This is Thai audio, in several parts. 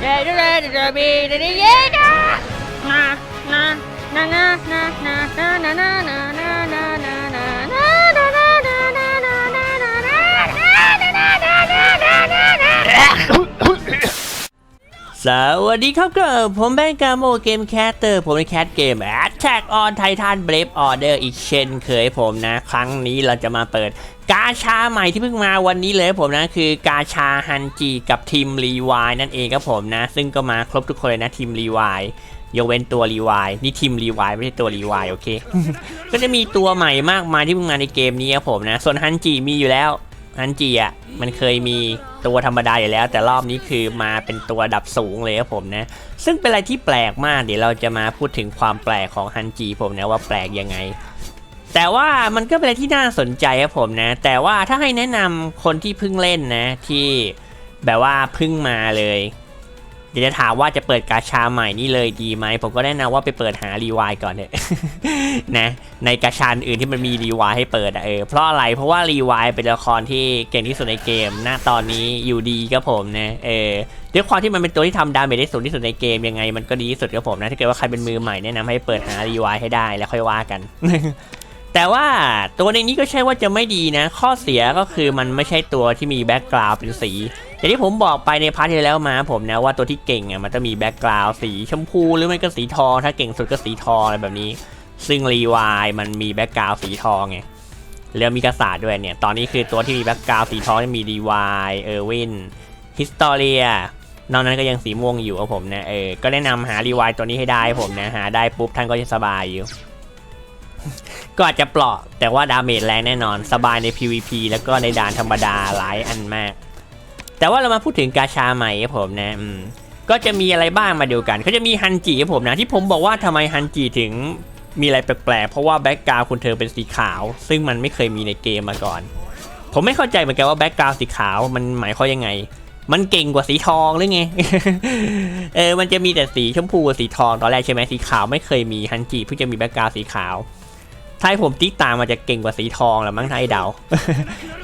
เย้เย้เย้บีเย้เย้นะนะนะนะนะน สวัสดีครับก็ผมแบงกาโมเกมแคสเตอร์ผมในแคสเกม Attack on Titan Brave Order อีกเช่นเคยผมนะ ครั้งนี้เราจะมาเปิดกาชาใหม่ที่เพิ่งมาวันนี้เลยผมนะคือกาชาฮันจีกับทีมรีวายนั่นเองครับผมนะ ซึ่งก็มาครบทุกคนเลยนะทีมรีวายยกเว้นตัวรีวายนี่ทีมรีวายไม่ใช่ตัวรีวายโอเค ก็จะมีตัวใหม่มากมายที่เพิ่งมาในเกมนี้ครับผมนะส่วนฮันจีมีอยู่แล้ว ฮันจีอะมันเคยมีตัวธรรมดาอยู่แล้ว แต่รอบนี้คือมาเป็นตัวดับสูงเลยครับผมนะ ซึ่งเป็นอะไรที่แปลกมากเดี๋ยวเราจะมาพูดถึงความแปลกของฮันจีผมนะว่าแปลกยังไง แต่ว่ามันก็เป็นอะไรที่น่าสนใจครับผมนะ แต่ว่าถ้าให้แนะนำคนที่เพิ่งเล่นนะที่แบบว่าเพิ่งมาเลย ดี๋ยวจะถามว่าจะเปิดกาชาใหม่นี่เลยดีไหม ผมก็แนะนำว่าไปเปิดหารีวายก่อนเถอะนะ ในกาชาอื่นที่มันมีรีวายให้เปิดเออเพราะอะไรเพราะว่ารีวายเป็นละครที่เก่งที่สุดในเกมณตอนนี้อยู่ดีครับผมนะเออด้วยความที่มันเป็นตัวที่ทำดาเมจได้สูงที่สุดในเกมยังไง มันก็ดีที่สุดครับผมนะถ้าเกิดว่าใครเป็นมือใหม่แนะนำให้เปิดหารีวายให้ได้แล้วค่อยว่ากันแต่ว่าตัวในนี้ก็ใช่ว่าจะไม่ดีนะ ข้อเสียก็คือมันไม่ใช่ตัวที่มีแบ็กกราวด์เป็นสี อย่างที่ผมบอกไปในพาร์ทที่แล้วมาผมนะว่าตัวที่เก่งอะมันจะมีแบ็กกราวด์สีชมพูหรือไม่ก็สีทอง ถ้าเก่งสุดก็สีทองอะไรแบบนี้ ซึ่งรีวายมันมีแบ็กกราวด์สีทองไงแล้วมีกษัตริย์ด้วยเนี่ย ตอนนี้คือตัวที่มีแบ็กกราวด์สีทองมีรีวายเออร์วินฮิสตอเรียนอกนั้นก็ยังสีม่วงอยู่ครับผมนะเออก็แนะนำหารีวายตัวนี้ให้ได้ผมนะหาได้ปุ๊บท่านก็จะสบายอยู่ก็อาจจะเปราะแต่ว่าดาเมจแรงแน่นอนสบายใน PVP แล้วก็ในด่านธรรมดาหลายอันมาก แต่ว่าเรามาพูดถึงกาชาใหม่ครับผมนะมก็จะมีอะไรบ้างมาเดูกันเขาจะมีฮันจิครับผมนะที่ผมบอกว่าทำไมฮันจิถึงมีอะไรแปลกๆเพราะว่าแบ็กกราวคุณเธอเป็นสีขาว ซึ่งมันไม่เคยมีในเกมมาก่อน ผมไม่เข้าใจเหมือนกันว่าแบ็กกราวสีขาวมันหมายความยังไง มันเก่งกว่าสีทองหรือไงเออมันจะมีแต่สีชมพูกับสีทองตอนแรกใช่ไหมสีขาวไม่เคยมีฮันจิเพิ่งจะมีแบ็กกราวสีขาวถ้าผมติ๊กตามมันจะเก่งกว่าสีทองแหละมั้งถ้าให้เดา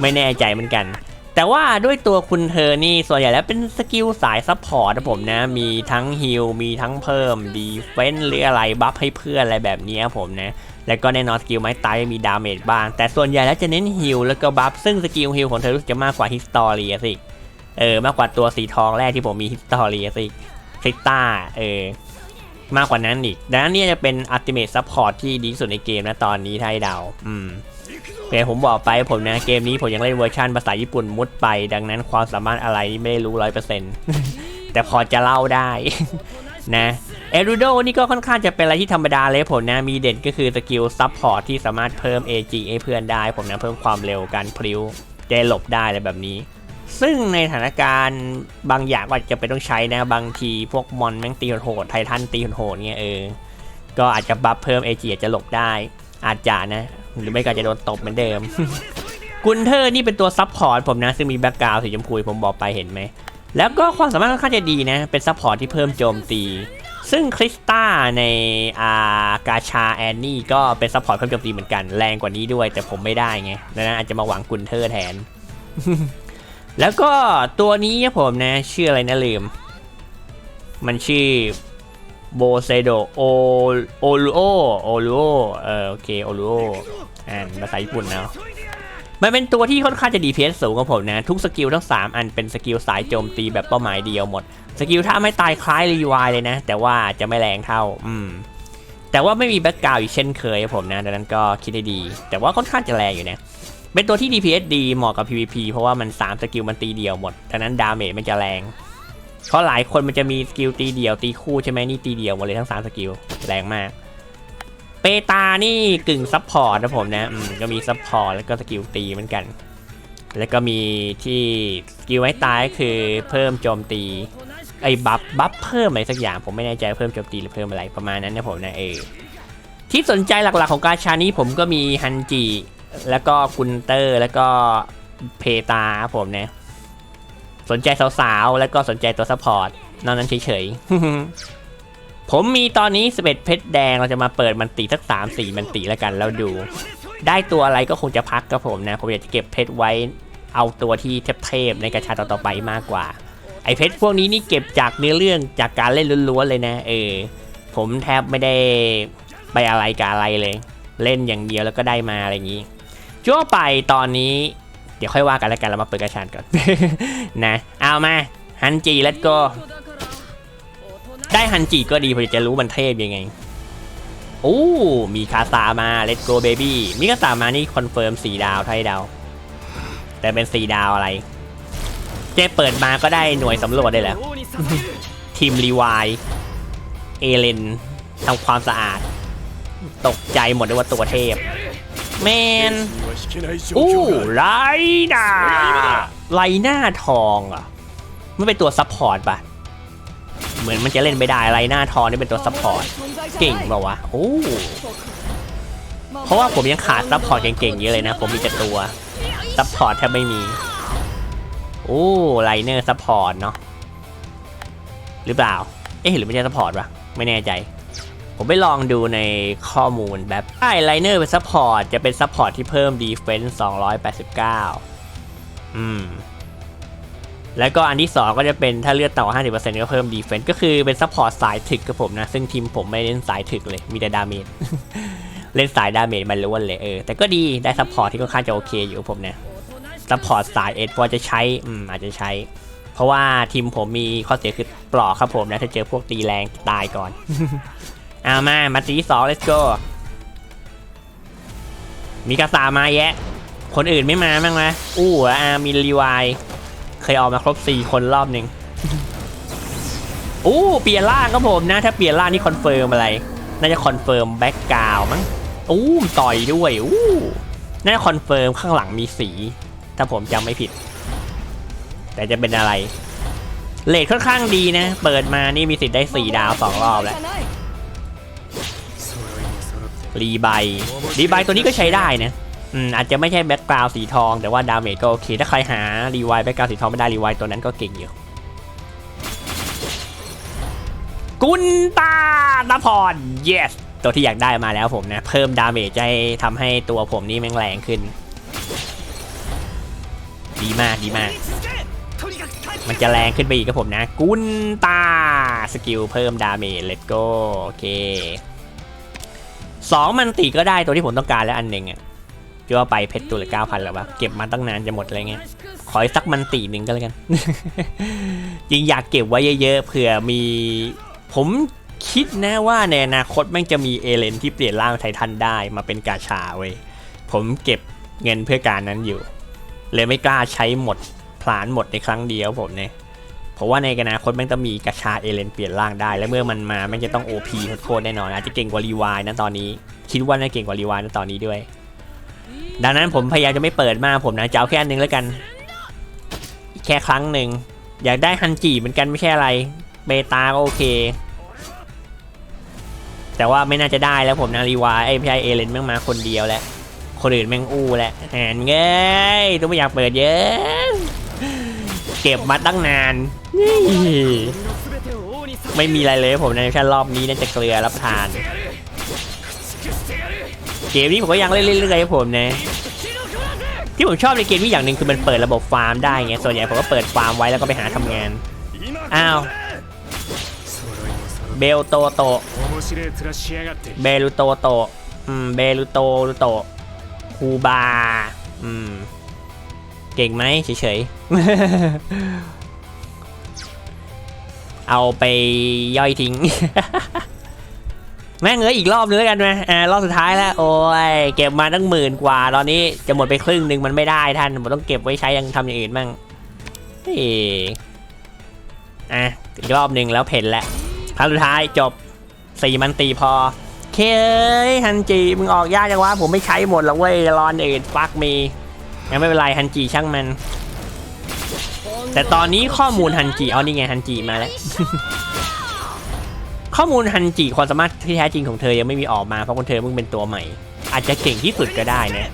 ไม่แน่ใจเหมือนกัน แต่ว่าด้วยตัวคุณเธอนี่ส่วนใหญ่แล้วเป็นสกิลสายซัพพอร์ตนะผมนะ มีทั้งฮิลมีทั้งเพิ่มดีเฟนหรืออะไรบัฟให้เพื่อนอะไรแบบนี้ครับผมนะแล้วก็แน่นอนสกิลไม้ตายมีดาเมจบ้าง แต่ส่วนใหญ่แล้วจะเน้นฮิลแล้วก็บัฟซึ่งสกิลฮิลของเธอรู้สึกจะมากกว่าฮิสตอรีสิเออมากกว่าตัวสีทองแรกที่ผมมีฮิสตอรีสิซิต้าเออมากกว่านั้นอีกดังนั้นนี่จะเป็นอัลติเม e ซัพพอร์ตที่ดีสุดในเกมนะตอนนี้ถ้าให้เดาอืม แต่ผมบอกไปผมนะเกมนี้ผมยังเล่นเวอร์ชันภาษาญี่ปุ่นมุดไป ดังนั้นความสามารถอะไรนี่ไม่ได้รู้ร้อยเปอร์เซ็นต์แต่พอจะเล่าได้ นะเอรูโดนี่ก็ค่อนข้างจะเป็นอะไรที่ธรรมดาเลยผมนะ มีเด่นก็คือสกิลซัพพอร์ตที่สามารถเพิ่ม AG ให้เพื่อนได้ ผมนะเพิ่มความเร็วการพลิ้วจะหลบได้อะไรแบบนี้ ซึ่งในสถานการณ์บางอย่างก็อาจจะเป็นต้องใช้นะ บางทีพวกมอนแม่งตีโหดไททันตีโหดเนี่ยเออ ก็อาจจะบัฟเพิ่มเอจีอาจจะหลบได้ อาจจะนะ หรือไม่ก็จะโดนตบเหมือนเดิม กุนเทอร์นี่เป็นตัวซับพอร์ตผมนะ ซึ่งมีแบ็กกราวด์สีชมพูผมบอกไปเห็นไหม แล้วก็ความสามารถค่อนข้างจะดีนะ เป็นซับพอร์ตที่เพิ่มโจมตี ซึ่งคริสต้าในอากาชาแอนนี่ก็เป็นซัพพอร์ตเพิ่มโจมตีเหมือนกัน แรงกว่านี้ด้วย แต่ผมไม่ได้ไงดังนั้นอาจจะมาหวังกุนเทอร์แทน แล้วก็ตัวนี้ผมนะชื่ออะไรนะลืม มันชื่อ โบเซโดโอโอลูโอโอลูโอเออโอเคโอลูโออ่านภาษาญี่ปุ่นแล้วมันเป็นตัวที่ค่อนข้างจะดีเพสสูงของผมนะ ทุกสกิลทั้ง 3 อันเป็นสกิลสายโจมตีแบบเป้าหมายเดียวหมด สกิลถ้าไม่ตายคล้ายรีวายเลยนะ แต่ว่าจะไม่แรงเท่า อืม แต่ว่าไม่มีแบ็กกราวอีกเช่นเคยผมนะดังนั้นก็คิดได้ดี แต่ว่าค่อนข้างจะแรงอยู่นะ เป็นตัวที่ DPS ดีเหมาะกับ PVP เพราะว่ามัน 3 สกิลมันตีเดียวหมดดังนั้นดาเมจมันจะแรง เพราะหลายคนมันจะมีสกิลตีเดียวตีคู่ใช่ไหมนี่ตีเดียวหมดเลยทั้ง 3 สกิลแรงมาก เปตานี่กึ่งซับพอร์ตนะผมนะอืมก็มีซับพอร์ตแล้วก็สกิลตีเหมือนกัน แล้วก็มีที่สกิลไว้ตายคือเพิ่มโจมตีไอ้บัฟบัฟเพิ่มอะไรสักอย่างผมไม่แน่ใจเพิ่มโจมตีหรือเพิ่มอะไรประมาณนั้นนะผมนะเออที่สนใจหลักๆของกาชานี้ผมก็มีฮันจิแล้วก็กุนเตอร์แล้วก็เพตาครับผมนะ สนใจสาวๆ แล้วก็สนใจตัวซัพพอร์ตนอกนั้นเฉยๆ ผมมีตอนนี้สเปดเพชรแดงเราจะมาเปิดมันตีสักสามสี่มันตีแล้วกันแล้วดู ได้ตัวอะไรก็คงจะพักกับผมนะ ผมอยากจะเก็บเพชรไว้เอาตัวที่เทพๆในกระชาต่อๆไปมากกว่า ไอเพชรพวกนี้นี่เก็บจากเนื้อเรื่องจากการเล่นล้วนๆเลยนะ เออ ผมแทบไม่ได้ไปอะไรกับอะไรเลย เล่นอย่างเดียวแล้วก็ได้มาอะไรอย่างนี้ชั่วไปตอนนี้ ดี๋ยวค่อยว่ากันแล้วกันเรามาเปิดกระชานก่อน นะ เอามาฮันจีแล้วก็ ได้ฮันจิก็ดีเพอจะรู้มันเทพยังไงโอ้มีคาซามา let's go baby มีคาซามานี่คอนเฟิร์มสี่ดาวไทยดาว แต่เป็นสี่ดาวอะไร เจ๊เปิดมาก็ได้หน่วยสำรวจได้แล้ว ทีมรีวายเอเลนทำความสะอาด ตกใจหมดเลยว่าตัวเทพ แมนอู้ไลนาไลหน้าทองอะมันเป็นตัวซัพพอร์ตปะเหมือนมันจะเล่นไม่ได้ไลหน้าทองนี่เป็นตัวซัพพอร์ตเก่งเปล่าวะโอ้เพราะว่าผมยังขาดซัพพอร์ตเก่งๆเยอะเลยนะ ผมมีแต่ตัวซัพพอร์ตแทบไม่มีโอ้ไลเนอร์ซัพพอร์ตเนาะหรือเปล่า เอ๊ะหรือไม่ใช่ซัพพอร์ตวะไม่แน่ใจ ผมไปลองดูในข้อมูลแบบใช่ไลเนอร์เป็นซัพพอร์ตจะเป็นซัพพอร์ตที่เพิ่มดีเฟนส์289 อืม แล้วก็อันที่ 2 ก็จะเป็นถ้าเลือดต่อ50%ก็เพิ่มดีเฟนส์ก็คือเป็นซัพพอร์ตสายถึกกับผมนะ ซึ่งทีมผมไม่เล่นสายถึกเลย มีแต่ดาเมจ เล่นสายดาเมจมันล้วนเลยเออ แต่ก็ดีได้ซัพพอร์ตที่ค่อนข้างจะโอเคอยู่กับผมนะซัพพอร์ตสายเอ็ดพอจะใช้ อืม อาจจะใช้ เพราะว่าทีมผมมีข้อเสียคือปลอกครับผมนะ ถ้าเจอพวกตีแรงตายก่อน เอามา มาตีสอง let's go มีกระสามาแยะ คนอื่นไม่มาบ้างไหมอู้อามีรีวาย เคยออกมาครบ 4 คนรอบหนึ่งอู้เปลี่ยนร่างครับผมนะ ถ้าเปลี่ยนร่างนี่คอนเฟิร์มอะไร น่าจะคอนเฟิร์มแบ็กกราวมั้งอู้ต่อยด้วยอู้น่าจะคอนเฟิร์มข้างหลังมีสี ถ้าผมจำไม่ผิด แต่จะเป็นอะไรเลทค่อนข้างดีนะ เปิดมานี่มีสิทธิ์ได้ 4 ดาว 2 รอบแล้ว รีไบรีไบตัวนี้ก็ใช้ได้นะอืมอาจจะไม่ใช่แบ็กกราวสีทองแต่ว่าดาเมจก็โอเค ถ้าใครหารีไวแบ็กกราวสีทองไม่ได้รีไวตัวนั้นก็เก่งอยู่ กุนตาตาพร yes ตัวที่อยากได้มาแล้วผมนะ เพิ่มดาเมจจะให้ทำให้ตัวผมนี่แม่งแรงขึ้น ดีมากดีมาก มันจะแรงขึ้นไปอีกครับผมนะ กุนตาสกิลเพิ่มดาเมจ let's go โอเค สองมันตีก็ได้ตัวที่ผมต้องการแล้วอันหนึ่งอะจะว่าไปเพชรตัวละเก้าพันแล้ววะเก็บมาตั้งนานจะหมดอะไรเงี้ยขออีกสักมันตีหนึ่งก็แล้วกัน จริงอยากเก็บไว้เยอะๆเผื่อมี ผมคิดนะว่าในอนาคตแม่งจะมีเอเลนที่เปลี่ยนร่างไททันได้มาเป็นกาชาเว้ยผมเก็บเงินเพื่อการนั้นอยู่ เลยไม่กล้าใช้หมด พลานหมดในครั้งเดียวผมเนี่ย เพราะว่าในอนาคตแม่งต้องมีกระชาเอเลนเปลี่ยนร่างได้ และเมื่อมันมาแม่งจะต้อง OP โคตรแน่นอนอาจจะเก่งกว่ารีวายนะตอนนี้ คิดว่าน่าเก่งกว่ารีวายนะตอนนี้ด้วย ดังนั้นผมพยายามจะไม่เปิดมากผมนะจะเอาแค่อันนึงแล้วกัน แค่ครั้งหนึ่งอยากได้ฮันจิเหมือนกันไม่ใช่อะไรเบตาก็โอเค แต่ว่าไม่น่าจะได้แล้วผมนะรีวายไอ้พี่ไอเอเลนแม่งมาคนเดียวแล้วคนอื่นแม่งอู้แล้วแหนเงยต้องไม่อยากเปิดเยอะ เก็บมาตั้งนานนี่ไม่มีอะไรเลยผมในแค่รอบนี้น่าจะเกลือรับทาน เกมนี้ผมก็ยังเล่นเรื่อยๆผมนะที่ผมชอบในเกมนี้อย่างหนึ่งคือมันเปิดระบบฟาร์มได้ไงส่วนใหญ่ผมก็เปิดฟาร์มไว้แล้วก็ไปหาทำงานอ้าวเบลโตโตเบลูโตโตอืมเบลูโตลูโตคูบาอืม เก่งไหมเฉยๆ เอาไปย่อยทิ้ง แม่งเอ้ยอีกรอบนึงแล้วกันไหมอ่ารอบสุดท้ายแล้ว โอ้ย เก็บมาตั้งหมื่นกว่า ตอนนี้จะหมดไปครึ่งหนึ่งมันไม่ได้ท่านผมต้องเก็บไว้ใช้ยังทำอย่างอื่นบ้างเฮ้ยอะอีกรอบหนึ่งแล้วเพ่นแล้วครั้งสุดท้ายจบสี่มันตีพอเคยฮันจีมึงออกยากจังวะผมไม่ใช้หมดหรอกเว้ยรอนอื่นฟักมี ยังไม่เป็นไรฮันจีช่างมัน แต่ตอนนี้ข้อมูลฮันจีเอานี่ไงฮันจีมาแล้ว ข้อมูลฮันจิความสามารถที่แท้จริงของเธอยังไม่มีออกมาเพราะคนเธอเพิ่งเป็นตัวใหม่ อาจจะเก่งที่สุดก็ได้นะ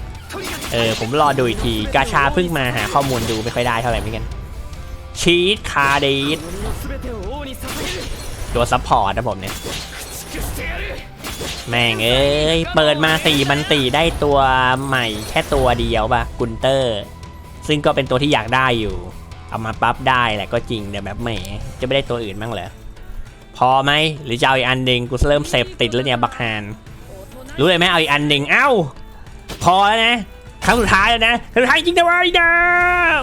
เออผมรอดูอีกทีกาชาเพิ่งมาหาข้อมูลดูไม่ค่อยได้เท่าไหร่เหมือนกันชีตคาเดสตัวซัพพอร์ตนะผมเนี่ย แม่งเอ้ย เปิดมาสี่มันตีได้ตัวใหม่แค่ตัวเดียวปะกุนเตอร์ ซึ่งก็เป็นตัวที่อยากได้อยู่ เอามาปั๊บได้แหละก็จริงแต่แบบแหมจะไม่ได้ตัวอื่นบ้างเหรอพอไหมหรือจะเอาอีกอันหนึ่งกูเริ่มเสพติดแล้วเนี่ยบักฮานรู้เลยไหมเอาอีกอันหนึ่งเอ้า พอแล้วนะครั้งสุดท้ายแล้วนะครั้งสุดท้ายจริงนะวะไอ้ดา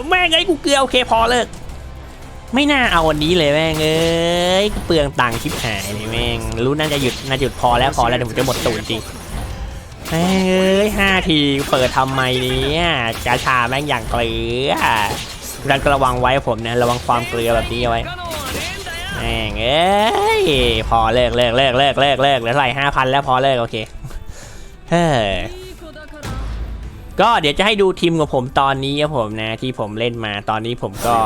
แม่งไอ้กูเกลือโอเคพอเลิก ไม่น่าเอาวันนี้เลยแม่งเอ้ยเปลืองตังค์ชิบหายเลยแม่งรู้น่าจะหยุดน่าจะหยุดพอแล้วพอแล้วเดี๋ยวผมจะหมดตูนจริงแม่งเอ้ยห้าทีเปิดทำไมเนี่ยกาชาแม่งอย่างเกลือดันระวังไว้ผมนะระวังความเกลือแบบนี้ไว้แม่งเอ้ยพอเลิกเลิกเลิกเลิกเลิกเลิกเหลือไหร่ห้าพันแล้วพอเลิกโอเคเฮ้ก็เดี๋ยวจะให้ดูทีมของผมตอนนี้ครับผมนะที่ผมเล่นมาตอนนี้ผมก็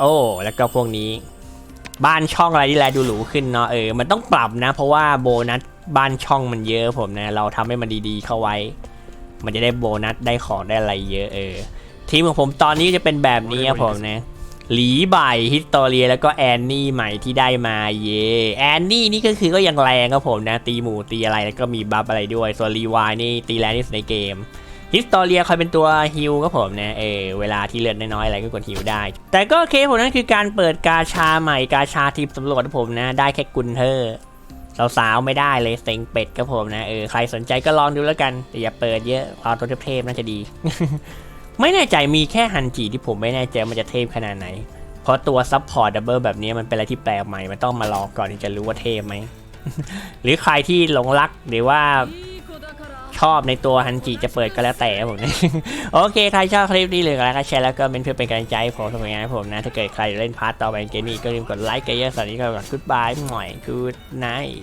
โอ้ แล้วก็พวกนี้ บ้านช่องอะไรที่แลดูหรูขึ้นเนาะเออมันต้องปรับนะ เพราะว่าโบนัสบ้านช่องมันเยอะผมนะ เราทำให้มันดีๆเข้าไว้ มันจะได้โบนัสได้ของได้อะไรเยอะเออทีมของผมตอนนี้จะเป็นแบบนี้ครับผมนะหลีใบฮิสโตเรียแล้วก็แอนนี่ใหม่ที่ได้มาเย่แอนนี่นี่ก็คือก็ยังแรงครับผมนะ ตีหมูตีอะไรแล้วก็มีบัฟอะไรด้วย ส่วนรีวายนี่ตีแรงที่สุดในเกม ฮิสตอเรียคอยเป็นตัวฮิลก็ผมนะเออเวลาที่เลือดน้อยๆอะไรก็กดฮิลได้ แต่ก็โอเคผมนั่นคือการเปิดกาชาใหม่กาชาทีมตำรวจครับผมนะ ได้แค่กุนเทอร์สาวๆไม่ได้เลยเซ็งเป็ดครับผมนะเออใครสนใจก็ลองดูแล้วกันแต่อย่าเปิดเยอะเอาตัวเทพๆน่าจะดี ไม่แน่ใจมีแค่ฮันจิที่ผมไม่แน่ใจมันจะเทพขนาดไหน เพราะตัวซับพอร์ตดับเบิลแบบนี้มันเป็นอะไรที่แปลกใหม่มันต้องมาลองก่อนที่จะรู้ว่าเทพไหมหรือใครที่หลงรักหรือว่า ชอบในตัวฮันจิจะเปิดก็แล้วแต่ครับผมโอเคใครชอบคลิปนี้เลยก็แล้วก็แชร์แล้วก็เป็นเพื่อเป็นกำลังใจให้ผมทำงานให้ผมนะ ถ้าเกิดใครเล่นพาร์ตต่อไปในเกมนี้ก็อย่าลืมกดไลค์กันเยอะสวัสดีก่อนกุ๊ดบายหน่อยกูดไนท์